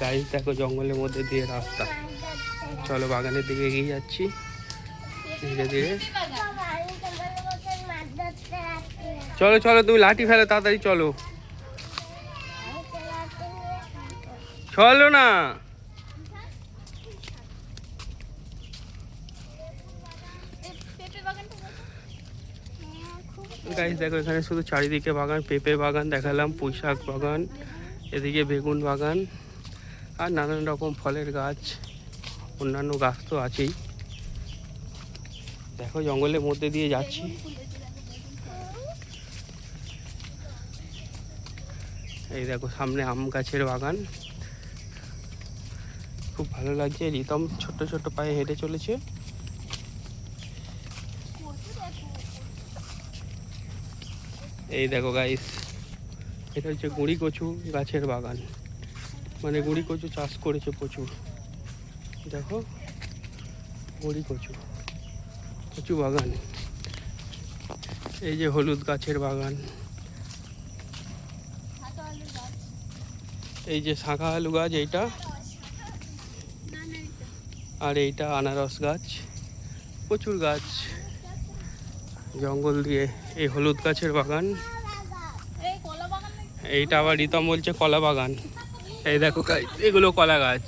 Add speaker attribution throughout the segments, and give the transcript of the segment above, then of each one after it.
Speaker 1: Guys দেখো জঙ্গলের মধ্যে দিয়ে রাস্তা। চলো বাগানের দিকে এগিয়ে যাচ্ছি। ধীরে ধীরে। চলো চলো, তুমি লাঠি ফেলে, তাড়াতাড়ি চলো। চলো না। গাইস দেখো এখানে শুধু চারিদিকে বাগান পেঁপে বাগান দেখালাম পুঁই শাক বাগান, এদিকে বেগুন বাগান। আর নানান রকম ফলের গাছ, অন্যান্য গাছ তো আছেই। দেখো, জঙ্গলের মধ্যে দিয়ে যাচ্ছি। এই দেখো, সামনে আম গাছের বাগান। খুব ভালো লাগছে, রিতম ছোট ছোট পায়ে হেঁটে চলেছে। এই দেখো গাইস এটা হচ্ছে গুড়ি কচু গাছের বাগান। মানে গুড়ি কচু চাষ করেছে প্রচুর। দেখো, গুড়ি কচু কচু বাগান। এই যে হলুদ গাছের বাগান। এই যে শাঁখা আলু গাছ, এইটা? আর এইটা আনারস গাছ, প্রচুর গাছ। জঙ্গল দিয়ে এই হলুদ গাছের বাগান। এইটা আবার রিতম বলছে কলা বাগান। এই দেখো এগুলো কলা গাছ।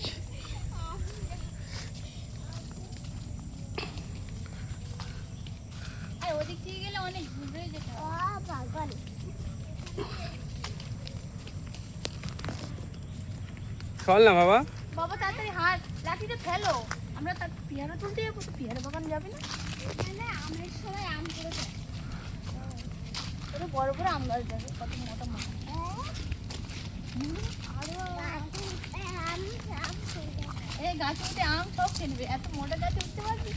Speaker 2: ওদিক থেকে গেলে অনেক ঘুরে যেতে হবে।
Speaker 1: চল না বাবা।
Speaker 2: বাবা তাড়াতাড়ি হাত লাঠিটা ফেলো। আমরা তার পেয়ারা তুলতে যাব তো পেয়ারা বাগান যাবে না? এখানে আমের সময় আম করেছে বড় বড় আম গাছ দেখো কত মোটা মোটা এই গাছে উঠে আম সব কিনবে এত মোটা গাছে উঠতে পারবি?